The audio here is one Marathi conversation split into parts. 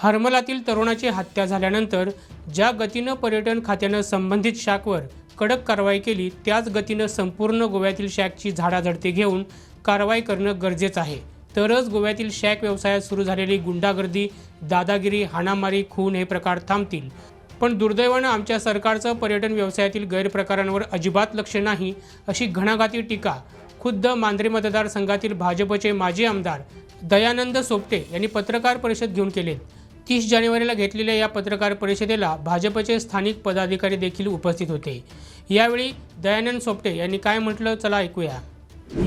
हरमलातील तरुणाची हत्या झाल्यानंतर ज्या गतीनं पर्यटन खात्यानं संबंधित शाखवर कडक कारवाई केली त्याच गतीनं संपूर्ण गोव्यातील शॅकची झाडाझडती घेऊन कारवाई करणं गरजेचं आहे. तरच गोव्यातील शॅक व्यवसायात सुरू झालेली गुंडागर्दी दादागिरी हाणामारी खून हे प्रकार थांबतील. पण दुर्दैवानं आमच्या सरकारचं पर्यटन व्यवसायातील गैरप्रकारांवर अजिबात लक्ष नाही अशी घणाघाती टीका खुद्द मांद्रे मतदारसंघातील भाजपचे माजी आमदार दयानंद सोपटे यांनी पत्रकार परिषद घेऊन केले तीस जानेवारीला घेतलेल्या या पत्रकार परिषदेला भाजपचे स्थानिक पदाधिकारी देखील उपस्थित होते. यावेळी दयानंद सोपटे यांनी काय म्हटलं चला ऐकूया.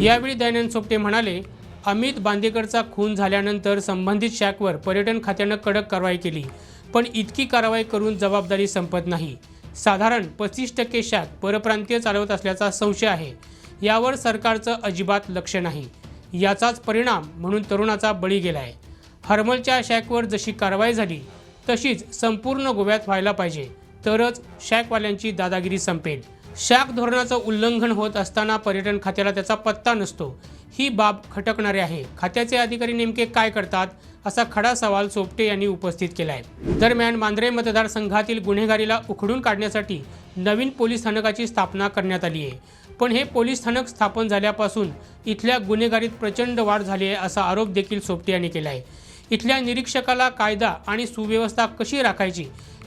यावेळी दयानंद सोपटे म्हणाले अमित बांदेकरचा खून झाल्यानंतर संबंधित शॅकवर पर्यटन खात्यानं कडक कारवाई केली पण इतकी कारवाई करून जबाबदारी संपत नाही. साधारण पस्तीस टक्के शॅक परप्रांतीय चालवत असल्याचा संशय आहे. यावर सरकारचं अजिबात लक्ष नाही. याचाच परिणाम म्हणून तरुणाचा बळी गेलाय. हर्मलच्या शॅकवर जशी कारवाई झाली तशीच संपूर्ण गोव्यात व्हायला पाहिजे. तरच शॅकवाल्यांची दादागिरी संपेल. शॅक धोरणाचं उल्लंघन होत असताना पर्यटन खात्याला त्याचा पत्ता नसतो. ही बाब खटकणारी आहे. खात्याचे अधिकारी नेमके काय करतात असा खडा सवाल सोपटे यांनी उपस्थित केलाय. दरम्यान मांद्रे मतदारसंघातील गुन्हेगारीला उखडून काढण्यासाठी नवीन पोलीस स्थानकाची स्थापना करण्यात आली आहे पण हे पोलीस स्थानक स्थापन झाल्यापासून इथल्या गुन्हेगारीत प्रचंड वाढ झाली आहे असा आरोप देखील सोपटे यांनी केला आहे इथल्या निरीक्षकाला कायदा आणि सुव्यवस्था कशी राखायची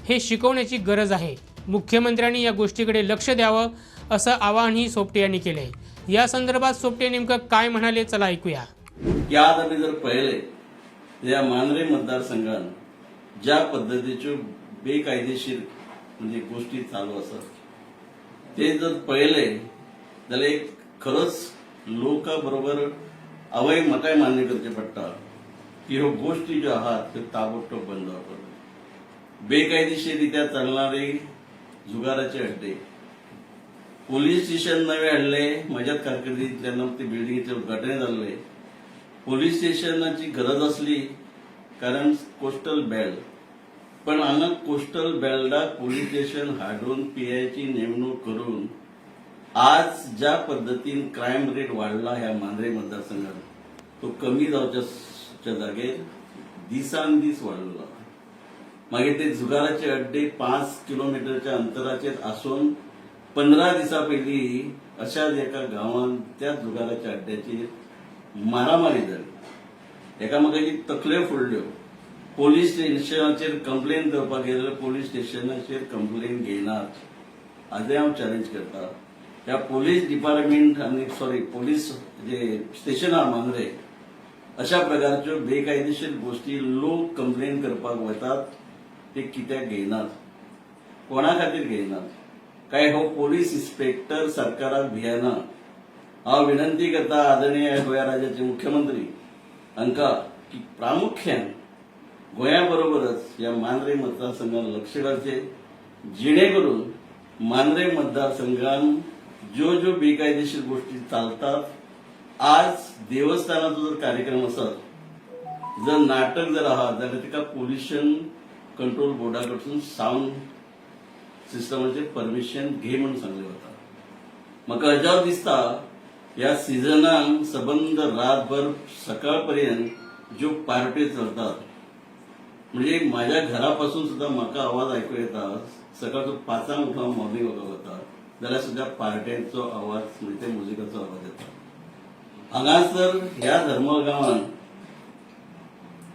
हे शिकवण्याची गरज आहे. मुख्यमंत्र्यांनी या गोष्टीकडे लक्ष द्यावं असं आवाहनही सोपटे यांनी केलं आहे या संदर्भात सोपटे नेमकं काय म्हणाले चला ऐकूया. यात आम्ही जर पहिले या मांद्रे मतदारसंघात ज्या पद्धतीच्यो बेकायदेशीर म्हणजे गोष्टी चालू असतात ते जर पहिले जाल्यार एक खरंच लोकां बरोबर अवय मताय मान्य करचे पडटा की ह्यो गोष्टी ज्यो आहात त्यो ताबडतोब बंद जावपाक बेकायदेशीरित्या चालणारे जुगाराचे अड्डे. पोलीस स्टेशन नवे हाडले म्हाज्याच कारकिर्दींत जेन्ना ते बिल्डिंगेचे उद्घाटन जाल्ले पोलीस स्टेशनाची गरज असली कारण कोस्टल बेल्ट पण हांगा कोस्टल बेल्टाक पोलीस स्टेशन हाडून पीआयची नेमणूक करून आज ज्या पद्धतीन क्रायम रेट वाढला ह्या मांद्रे मतदारसंघात तो कमी जावच्या जागेर दिसान दीस वाडलो मागीर ते जुगाराचे अड्डे पाच किलोमीटरच्या अंतराचेर आसून पंदरा दिसां पयलीं अशाच एका गांवांत त्या जुगाराच्या अड्ड्याचेर मारामारी जाली एकामेकाची तकल्यो फोडल्यो पोलीस स्टेशनाचेर कंप्लेन करपाक गेले पोलीस स्टेशनाचेर कंप्लेन घेयनात आजय हांव चॅलेंज करता ह्या पोलीस डिपार्टमेंट आनी सॉरी पोलीस जे स्टेशन आहा मांद्रे अशा प्रकारच्यो बेकायदेशीर गोष्टी लोक कंप्लेन करपाक वतात ते कित्याक घेयनात कोणा खातीर घेयनात काय हो पोलीस इन्स्पेक्टर सरकाराक भियेना? हांव विनंती करता आदरणीय गोंय राज्याचे मुख्यमंत्री हांकां की प्रामुख्यान गोंया बरोबरच ह्या मांद्रे मतदारसंघात लक्ष घालचे जेणे करून मांद्रे मतदारसंघात ज्यो ज्यो बेकायदेशीर गोष्टी चालतात आज देवस्थानाचो जर कार्यक्रम आसत जर नाटक जर आहात जाल्यार तिका पोल्युशन कंट्रोल बोर्डा कडसून साऊंड सिस्टमाचे परमिशन घे म्हणून सांगले वता म्हाका अजाप दिसता ह्या सिजनाक सबंद रातभर सकाळ पर्यंत ज्यो पार्ट्यो चलतात म्हणजे माझ्या घरापासून सुद्धा म्हाका आवाज आयकूं येता सकाळचो पांचांक उठून मॉर्निंग वॉकाक वता जाल्यार सुद्धा पार्ट्यांचो आवाज म्हणजे त्या म्युझिकाचो आवाज येता हांगासर ह्या धर्मगावान गांवांत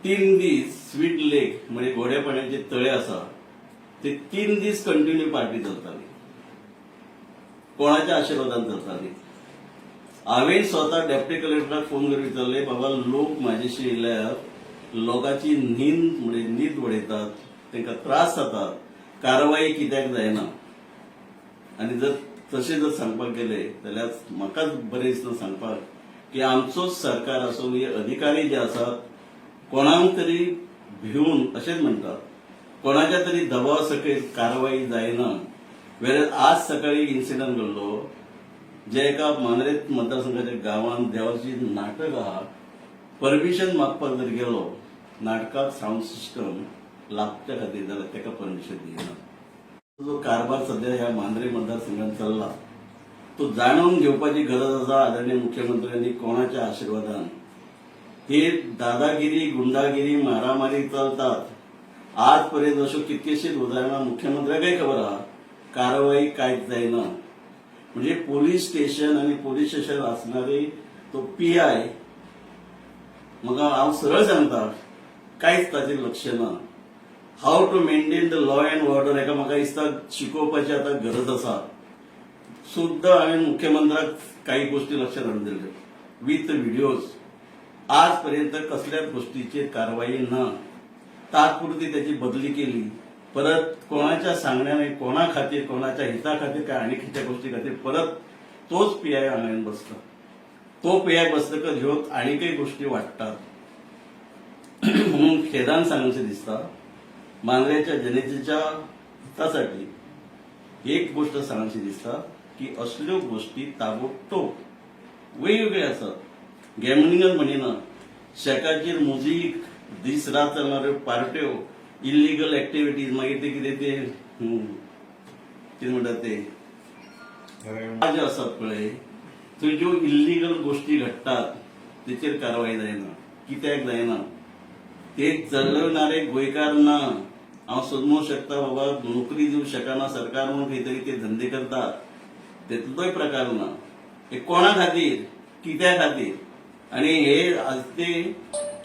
तीन दीस स्वीट लेक म्हणजे गोड्या पाण्याचे तळे आसा ते तीन दीस कंटिन्यू पार्टी चलताली. कोणाच्या आशिर्वादान चलताली? हांवें स्वता डेप्टी कलेक्टराक फोन करून विचारले बाबा लोक म्हाजेशी येयल्यार लोकांची न्हीद म्हणजे न्हीद वडयतात तांकां त्रास जातात कारवाई कित्याक जायना. आनी जर तशें जर सांगपाक गेले जाल्यार म्हाकाच बरें दिसना सांगपाक की आमचोच सरकार आसून हे म्हणजे अधिकारी जे आसात कोणाक तरी भिवून अशेंच म्हणटात कोणाच्या तरी दबाव सकयल कारवाई जायना वेळेस आज सकाळी इन्सिडंट घडलो जे एका मांद्रे मतदारसंघाच्या गांवांत देवाची नाटक आहा परमिशन मागपाक जर गेलो नाटकाक साऊंड सिस्टम लागच्या खातीर जाल्यार ताका परमिशन दिना जो कारभार सध्या ह्या मांद्रे मतदारसंघात चल्ला तो जाणून घेवपाची गरज आसा आदरणीय मुख्यमंत्र्यांनी कोणाच्या आशिर्वादान? हे दादागिरी गुंडागिरी मारामारी चलतात आजपर्यंत अशो कितकेशेच उदाहरणां मुख्यमंत्र्याकय खबर आहा कारवाई कांयच जायना म्हणजे पोलीस स्टेशन आणि पोलीस स्टेशन असणारे तो पी आय म्हाका हांव सरळ सांगता कांयच ताचेर लक्ष ना. How to maintain the law and order हेका म्हाका दिसता शिकोवपाची आतां गरज आसा सुद्धा हांवें मुख्यमंत्र्याक काही गोष्टी लक्षात हाडून दिल्ल्यो विथ व्हिडिओज. आजपर्यंत कसल्याच गोष्टीचेर कारवाई ना तात्पुरती त्याची बदली केली. परत कोणाच्या सांगण्याने कोणा खातीर कोणाच्या हिता खातीर काय आणि खंयच्या गोष्टी खातीर परत तोच पी आय हांगा बसतो बसता तो पी आय बसतकच ह्यो आनीकय गोष्टी वाडटात म्हणून खेदान सांगूचे दिसता मांद्रेच्या जनतेच्या हितासाठी एक गोष्ट सांगची दिसता की असल्यो गोष्टी ताबडतोब वेगवेगळे आसात गॅमलिंगच म्हणिना शेकाचेर मुजीक दीस रात चलणाऱ्यो पार्ट्यो इल्लिगल ऍक्टिव्हिटीज मागीर ते कितें ते हं, कितें म्हणटात ते. जे आसात पळय थंय ज्यो इल्लिगल गोष्टी घडटात तेचेर कारवाय जायना कित्याक जायना. ते चलवणारे गोंयकार ना. हांव समजूंक शकता बाबा नोकरी दिवंक शकना सरकार म्हणून खंय तरी ते धंदे करतात. तेतलोय प्रकार ना ते कोणा खातीर कित्या खातीर आनी हे आज ते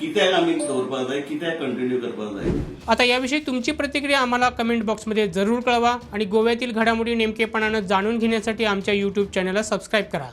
कित्याक आमी दवरपाक जाय कित्याक कंटिन्यू करपाक जाय आता याविषयी तुमची प्रतिक्रिया आम्हाला कमेंट बॉक्समध्ये जरूर कळवा आणि गोव्यातील घडामोडी नेमकेपणानं जाणून घेण्यासाठी आमच्या यूट्यूब चॅनलला सबस्क्राईब करा.